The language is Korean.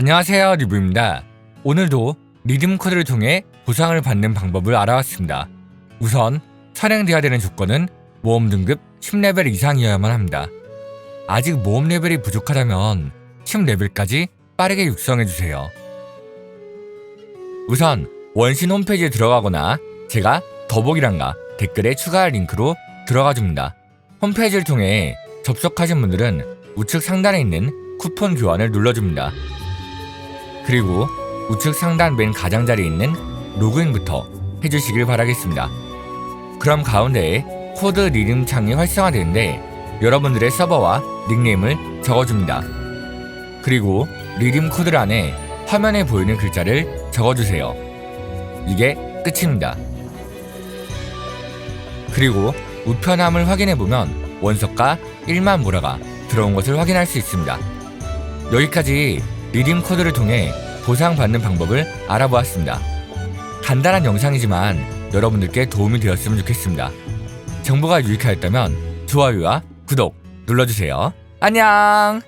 안녕하세요 리브입니다. 오늘도 리듬 코드를 통해 보상을 받는 방법을 알아봤습니다. 우선 선행돼야 되는 조건은 모험 등급 10레벨 이상이어야만 합니다. 아직 모험 레벨이 부족하다면 10레벨까지 빠르게 육성해주세요. 우선 원신 홈페이지에 들어가거나 제가 더보기란과 댓글에 추가할 링크로 들어가줍니다. 홈페이지를 통해 접속하신 분들은 우측 상단에 있는 쿠폰 교환을 눌러줍니다. 그리고 우측 상단 맨 가장자리에 있는 로그인부터 해주시길 바라겠습니다. 그럼 가운데에 코드 리듬 창이 활성화되는데 여러분들의 서버와 닉네임을 적어줍니다. 그리고 리듬 코드 안에 화면에 보이는 글자를 적어주세요. 이게 끝입니다. 그리고 우편함을 확인해보면 원석과 1만 모라가 들어온 것을 확인할 수 있습니다. 여기까지 리듬 코드를 통해 보상받는 방법을 알아보았습니다. 간단한 영상이지만 여러분들께 도움이 되었으면 좋겠습니다. 정보가 유익하였다면 좋아요와 구독 눌러주세요. 안녕!